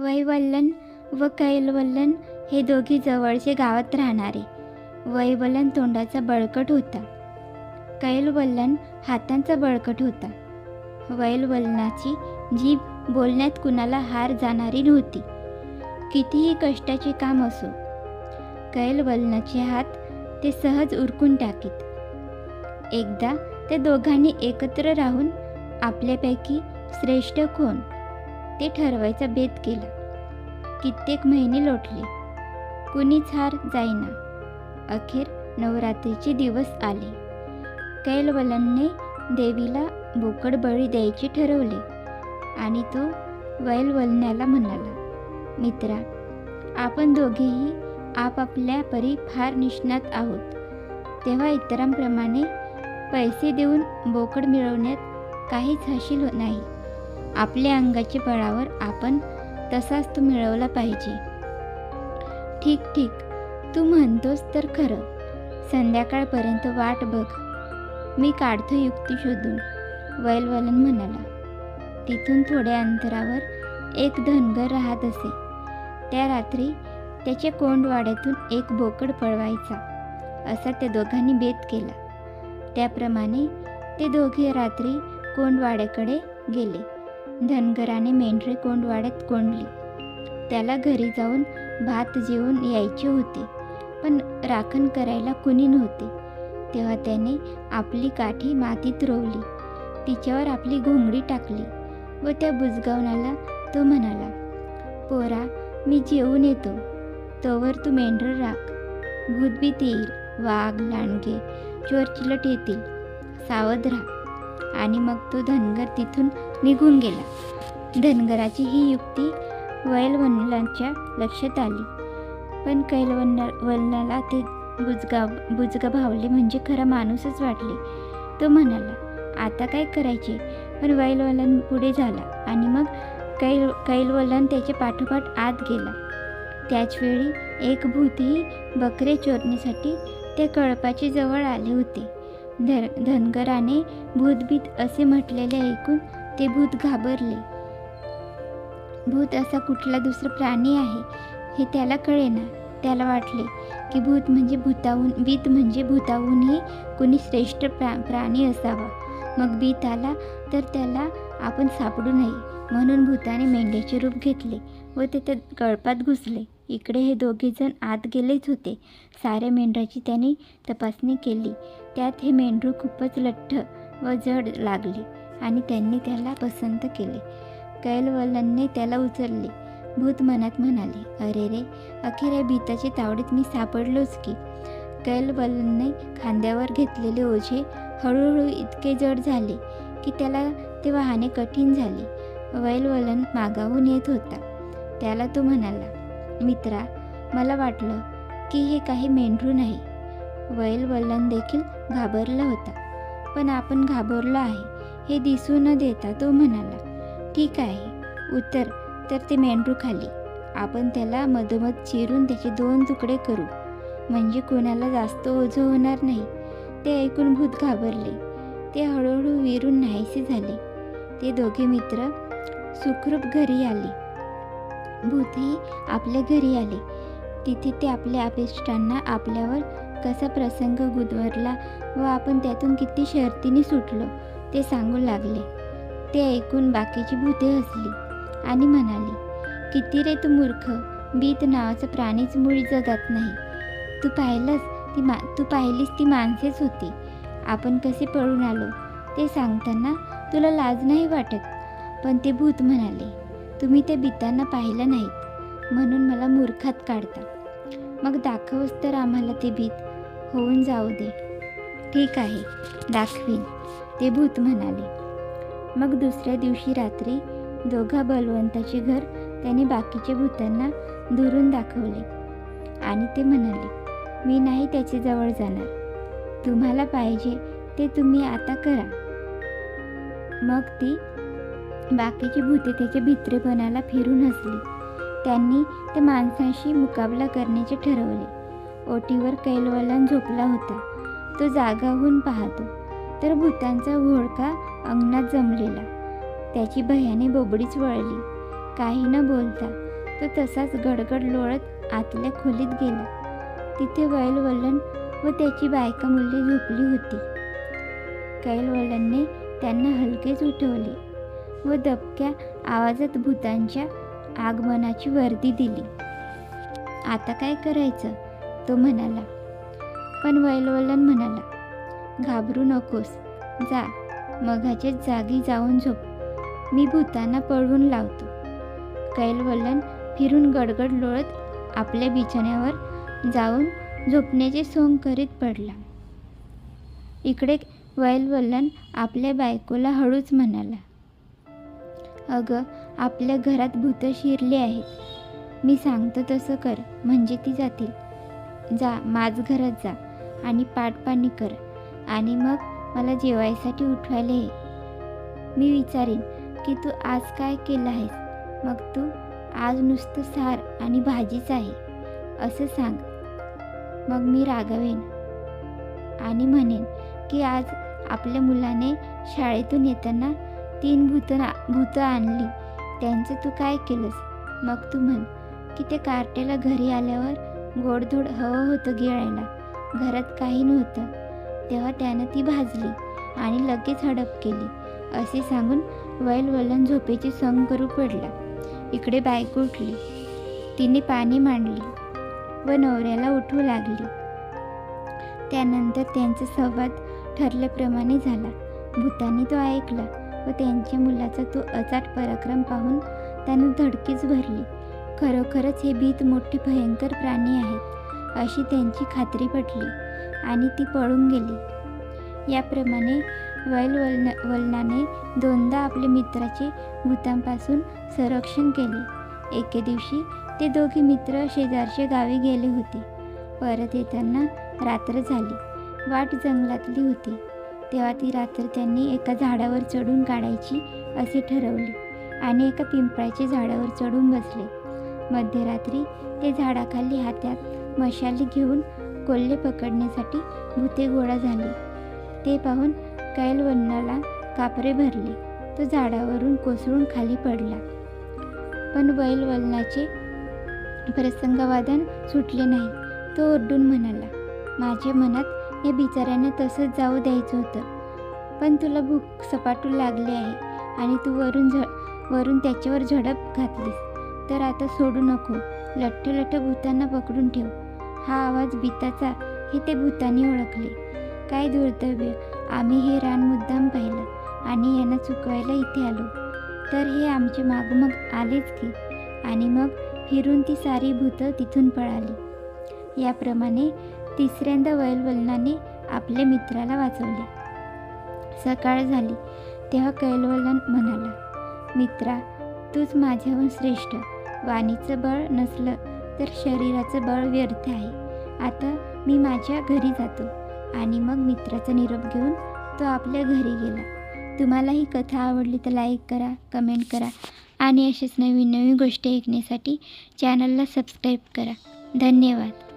वैवल्लन व कैलवल्लन हे दोघे जवळचे गावात राहणारे. वैवल्लन तोंडाचा बळकट होता. कैलवल्लन हातांचा बळकट होता. वैलवल्लनाची जीभ बोलण्यात कुणाला हार जाणारी नव्हती. कितीही कष्टाचे काम असो कैलवल्लनाचे हात ते सहज उरकून टाकीत. एकदा त्या दोघांनी एकत्र राहून आपल्यापैकी श्रेष्ठ कोण? ते ठरवायचा बेत केला. कित्येक महिने लोटले. कुणीच हार जाईना. अखेर नवरात्रीचे दिवस आले. कैलवलनने देवीला बोकड बळी द्यायचे ठरवले आणि तो वैलवलण्याला म्हणाला मित्रा आपण दोघेही आपापल्या परी फार निष्णात आहोत. तेव्हा इतरांप्रमाणे पैसे देऊन बोकड मिळवण्यात काहीच हशील नाही. आपल्या अंगाच्या बळावर आपण तसाच तो मिळवला पाहिजे. ठीक ठीक. तू म्हणतोस तर खरं. संध्याकाळपर्यंत वाट बघ. मी काढतो युक्ती शोधून. वैलवलन म्हणाला. तिथून थोड्या अंतरावर एक धनगर राहत असे. त्या रात्री त्याच्या कोंडवाड्यातून एक बोकड पळवायचा. असा त्या दोघांनी बेत केला. त्याप्रमाणे ते दोघे रात्री कोंडवाड्याकडे गेले. धनगराने मेंढरे कोंडवाड्यात कोंडली. त्याला घरी जाऊन भात जेवून यायचे होते पण राखण करायला कुणी नव्हते. तेव्हा त्याने आपली काठी मातीत रोवली. तिच्यावर आपली घोंगडी टाकली व त्या बुजगावनाला तो म्हणाला पोरा मी जेवून येतो. तोवर तू मेंढर राख. भूतभीत येईल वाघ लांडगे चोर चिलट येतील. सावध राहा. आणि मग तो धनगर तिथून निघून गेला. धनगराची ही युक्ती वैलवल्लांच्या लक्षात आली. पण कैलवन्न वल्लाला ते बुजगा बुजगा भावले म्हणजे खरा माणूसच वाटले. तो म्हणाला आता काय करायचे? पण वैलवलन पुढे झाला आणि मग कैल कैलवलन त्याच्या पाठोपाठ आत गेला. त्याचवेळी एक भूतही बकरे चोरण्यासाठी त्या कळपाची जवळ आले होते. धर धनगराने भूतभीत असे म्हटलेले ऐकून ते भूत घाबरले. भूत असा कुठला दुसरा प्राणी आहे हे त्याला कळेना. त्याला वाटले की भूत म्हणजे भूताहून बीत म्हणजे भूताहूनही कोणी श्रेष्ठ प्रा प्राणी असावा. मग बीत आला तर त्याला आपण सापडू नये म्हणून भूताने मेंढ्याचे रूप घेतले व ते त्या गळपात घुसले. इकडे हे दोघेजण आत गेलेच होते. साऱ्या मेंढराची त्यांनी तपासणी केली. त्यात हे मेंढरू खूपच लठ्ठ व जड लागले. आणि त्यांनी त्याला पसंत केले. कैलवलनने त्याला उचलले. भूत मनात म्हणाले अरे रे अखेर या भीताच्या तावडीत मी सापडलोच की. कैलवलनने खांद्यावर घेतलेले ओझे हळूहळू इतके जड झाले की त्याला ते वाहने कठीण झाले. वैलवलन मागाहून येत होता. त्याला तो म्हणाला मित्रा मला वाटलं की हे काही मेंढरू नाही. वैलवलन देखील घाबरला होता. पण आपण घाबरलो आहे. हे दिसू न देता तो म्हणाला ठीक आहे. उत्तर. तर ते मेंढरू खाली. आपण त्याला मधोमध चिरून त्याचे दोन तुकडे करू. म्हणजे कोणाला जास्त ओझं होणार नाही. ते ऐकून भूत घाबरले. ते हळूहळू विरून नाहीसे झाले. ते दोघे मित्र सुखरूप घरी आले. भूतही आपल्या घरी आले. तिथे ते आपल्या अपेष्टांना आपल्यावर कसा प्रसंग गुदवरला व आपण त्यातून किती शर्तीने सुटलो ते सांगू लागले. ते ऐकून बाकीची भूते हसली आणि म्हणाली किती रे तू मूर्ख. बीत नावाचं प्राणीच मुळी जगात नाही. तू पाहिलंस ती मा तू पाहिलीस ती माणसेच होती. आपण कसे पळून आलो? ते सांगताना तुला लाज नाही वाटत. पण ते भूत म्हणाले तुम्ही ते बितांना पाहिलं नाहीत. म्हणून मला मूर्खात काढता. मग दाखवस तर आम्हाला ते भीत. होऊन जाऊ दे. ठीक आहे दाखवीन ते भूत म्हणाले. मग दुसऱ्या दिवशी रात्री दोघा बलवंताचे घर त्याने बाकीच्या भूतांना दुरून दाखवले. आणि ते म्हणाले मी नाही त्याचे जवळ जाणार. तुम्हाला पाहिजे ते तुम्ही आता करा. मग ती बाकीची भूते त्याच्या भित्रेपणाला फिरून हसली. त्यांनी त्या माणसांशी मुकाबला करण्याचे ठरवले. ओटीवर कैलवलन झोपला होता. तो जागा होऊन पाहतो. तर भूतांचा घोळका अंगणात जमलेला. त्याची भयाने बोबडीच वळली. काही न बोलता तो तसाच गडगड लोळत आतल्या खोलीत गेला. तिथे वैलवल्लन व त्याची बायका मुले झोपली होती. कैलवल्लनने त्यांना हलकेच उठवले व दबक्या आवाजात भूतांच्या आगमनाची वर्दी दिली. आता काय करायचं? तो म्हणाला. पण वैलवलन म्हणाला घाबरू नकोस जा मघाच्या जागी जाऊन झोप. मी भूतांना पळवून लावतो. कैलवल्लन फिरून गडगड लोळत आपल्या बिछाण्यावर जाऊन झोपण्याचे सोंग करीत पडला. इकडे वैलवल्लन आपल्या बायकोला हळूच म्हणाला अगं आपल्या घरात भूतं शिरली आहेत. मी सांगतो तसं कर म्हणजे ती जातील. जा माझ घरात जा. आणि पाठपाणी कर. आणि मग मला जेवायसाठी उठवायला ये. मी विचारेन की तू आज काय केलं आहेस? मग तू आज नुसतं सार आणि भाजीच आहे असं सांग. मग मी रागवेन आणि म्हणेन की आज आपल्या मुलाने शाळेतून येताना तीन भूतं भूतं आणली. त्यांचं तू काय केलंस? मग तू म्हण की ते कार्टेला घरी आल्यावर गोडधोड हवं होतं गिळायला. घरात काही नव्हतं. तेव्हा त्यानं ती भाजली आणि लगेच हडप केली. असे सांगून वैलवलन झोपेची संग करू पडला. इकडे बायको उठली. तिने पाणी मांडली व नवऱ्याला उठू लागली. त्यानंतर त्यांचा संवाद ठरल्याप्रमाणे झाला. भूतानी तो ऐकला व त्यांच्या मुलाचा तो अचाट पराक्रम पाहून त्यानं धडकीच भरली. खरोखरच हे भीत मोठे भयंकर प्राणी आहेत. अशी त्यांची खात्री पटली आणि ती पळून गेली. याप्रमाणे वैलवलन वलनाने दोनदा आपल्या मित्राचे भूतांपासून संरक्षण केले. एके दिवशी ते दोघे मित्र शेजारच्या गावी गेले होते. परत येताना रात्र झाली. वाट जंगलातली होती. तेव्हा ती रात्र त्यांनी एका झाडावर चढून काढायची असे ठरवले आणि एका पिंपळाच्या झाडावर चढून बसले. मध्यरात्री ते झाडाखाली हातात मशाली घेऊन कोल्हे पकडण्यासाठी भूते गोळा झाले. ते पाहून कैलवन्नाला कापरे भरले. तो झाडावरून कोसळून खाली पडला. पण बैलवल्लाचे प्रसंगवादन सुटले नाही. तो ओरडून म्हणाला माझ्या मनात या बिचाऱ्यांना तसंच जाऊ द्यायचं होतं. पण तुला भूक सपाटू लागली आहे आणि तू वरून झ वरून त्याच्यावर झडप घातलीस. तर आता सोडू नको. लठ्ठ लठ्ठ भूतांना पकडून ठेव. हा आवाज बिताचा हे ते भूतांनी ओळखले. काय दुर्दैव्य आम्ही हे रान मुद्दाम पाहिलं आणि यांना चुकवायला इथे आलो. तर हे आमचे मागोमाग आलेच की? आणि मग फिरून ती सारी भूतं तिथून पळाली. याप्रमाणे तिसऱ्यांदा वैलवलनाने आपल्या मित्राला वाचवले. सकाळ झाली. तेव्हा कैलवलन म्हणाला मित्रा तूच माझ्याहून श्रेष्ठ. वाणीचं बळ नसलं तर शरीराचं बळ व्यर्थ आहे. आता मी माझ्या घरी जातो आणि मग मित्राचा निरोप घेऊन तो आपल्या घरी गेला. तुम्हाला ही कथा आवडली तर लाईक करा कमेंट करा आणि असेच नवीन नवीन गोष्टी ऐकण्यासाठी चॅनलला सबस्क्राईब करा. धन्यवाद.